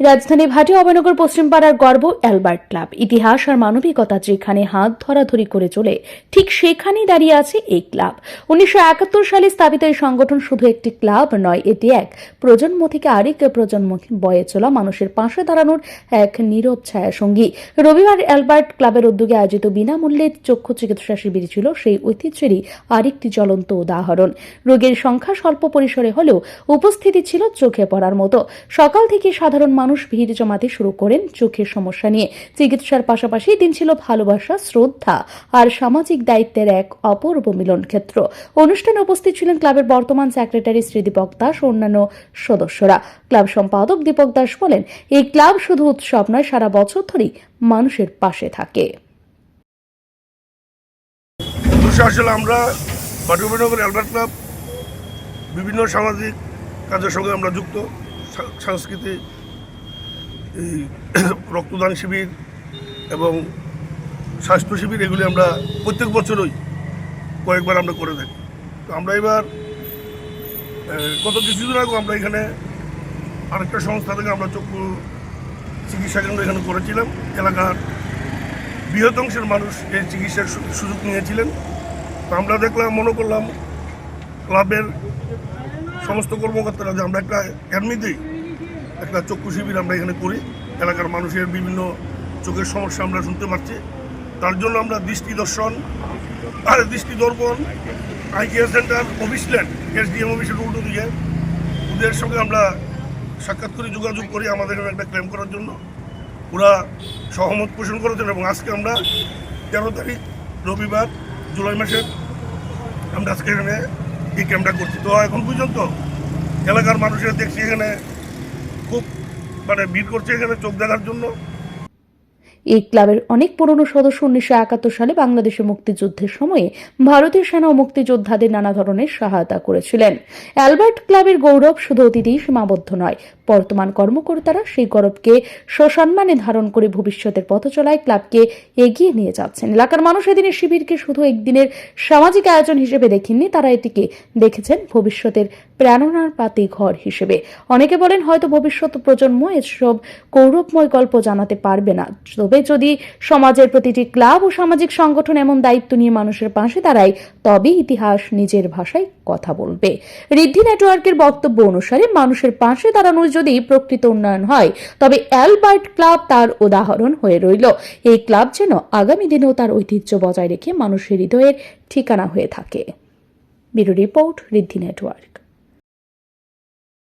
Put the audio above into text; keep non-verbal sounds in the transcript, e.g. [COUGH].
রাজধানী ভাটি অবনগর পশ্চিমপাড়ার গর্ব অ্যালবার্ট ক্লাব। ইতিহাস আর মানবিকতা যেখানে হাত ধরাধরি করে চলে, ঠিক সেখানেই দাঁড়িয়ে আছে এই ক্লাব। উনিশশো একাত্তর সালে স্থাপিত এই সংগঠন শুধু একটি ক্লাব নয়, এটি এক প্রজন্ম থেকে আরেক প্রজন্ম বয়ে চলা মানুষের পাশে দাঁড়ানোর এক নীরব ছায়াসঙ্গী। রবিবার অ্যালবার্ট ক্লাবের উদ্যোগে আয়োজিত বিনামূল্যে চক্ষু চিকিৎসা শিবির ছিল সেই ঐতিহ্যেরই আরেকটি জ্বলন্ত উদাহরণ। রোগীর সংখ্যা স্বল্প পরিসরে হলেও উপস্থিতি ছিল চোখে পড়ার মতো। সকাল থেকে সাধারণ মানুষ ভিড় জমাতে শুরু করেন চোখের সমস্যা নিয়ে। চিকিৎসার পাশাপাশি দিন ছিল ভালোবাসা, শ্রদ্ধা আর সামাজিক দায়িত্বের এক অপূর্ব মিলন ক্ষেত্র। অনুষ্ঠানে উপস্থিত ছিলেন ক্লাবের বর্তমান সেক্রেটারি শ্রী দীপক দাস ও অন্যান্য সদস্যরা। ক্লাব সম্পাদক দীপক দাস বলেন, এই ক্লাব শুধু উৎসব নয়, সারা বছর ধরেই মানুষের পাশে থাকে। আসলে আমরা বাটুবিনগর অ্যালবার্ট ক্লাব, বিভিন্ন সামাজিক কাজের সঙ্গে আমরা যুক্ত সাংস্কৃতিক এই [COUGHS] রক্তদান শিবির এবং স্বাস্থ্য শিবির, এগুলি আমরা প্রত্যেক বছরই কয়েকবার আমরা করে থাকি। তো আমরা এবার গত কিছুদিন আগে আমরা এখানে আরেকটা সংস্থা থেকে আমরা চক্ষু চিকিৎসা কেন্দ্র এখানে করেছিলাম। এলাকার বৃহৎ অংশের মানুষ এই চিকিৎসার সুযোগ নিয়েছিলেন। তো আমরা দেখলাম, মনে করলাম, ক্লাবের সমস্ত কর্মকর্তারা যে আমরা একটা এমনিতেই একটা চক্ষু শিবির আমরা এখানে করি। এলাকার মানুষের বিভিন্ন চোখের সমস্যা আমরা শুনতে পাচ্ছি। তার জন্য আমরা দৃষ্টি দর্শন আর Drishti Darpan eye care centre office land SDM অফিসের উল্টো দিকে ওদের সঙ্গে আমরা সাক্ষাৎ করে যোগাযোগ করি আমাদের একটা ক্লেম করার জন্য ওরা সহমত পোষণ করেছেন এবং আজকে আমরা তেরো তারিখ রবিবার জুলাই মাসের আমরা আজকে এখানে এই ক্যাম্পটা করছি। তো এখন পর্যন্ত এলাকার মানুষের দেখছি এখানে খুব মানে ভিড় করছে এখানে চোখ দেখার জন্য। এই ক্লাবের অনেক পুরনো সদস্য উনিশশো একাত্তর সালে বাংলাদেশের মুক্তিযুদ্ধের সময়ে ভারতীয় সেনা ও মুক্তিযোদ্ধাদের নানা ধরনের সহায়তা করেছিলেন। অ্যালবার্ট ক্লাবের গৌরব শুধু অতীতেই সীমাবদ্ধ নয়, বর্তমান কর্মকর্তারা সেই গৌরবকে সসম্মানে ধারণ করে ভবিষ্যতের পথ চলায় ক্লাবকে এগিয়ে নিয়ে যাচ্ছেন। এলাকার মানুষ এদিনের শিবিরকে শুধু একদিনের সামাজিক আয়োজন হিসেবে দেখেননি, তারা এটিকে দেখেছেন ভবিষ্যতের প্রেরণার পাতি ঘর হিসেবে। অনেকে বলেন হয়তো ভবিষ্যৎ প্রজন্ম এসব গৌরবময় গল্প জানাতে পারবে না তবে যদি সমাজের প্রতিটি ক্লাব ও সামাজিক সংগঠন এমন দায়িত্ব নিয়ে মানুষের পাশে দাঁড়ায় তবে ইতিহাস নিজের ভাষায় কথা বলবে। ঋদ্ধি নেটওয়ার্কের বক্তব্য অনুসারে মানুষের পাশে দাঁড়ানোর যদি প্রকৃত উন্নয়ন হয়, তবে অ্যালবার্ট ক্লাব তার উদাহরণ হয়ে রইল। এই ক্লাব যেন আগামী দিনেও তার ঐতিহ্য বজায় রেখে মানুষের হৃদয়ের ঠিকানা হয়ে থাকে। Bureau report Riddhi network.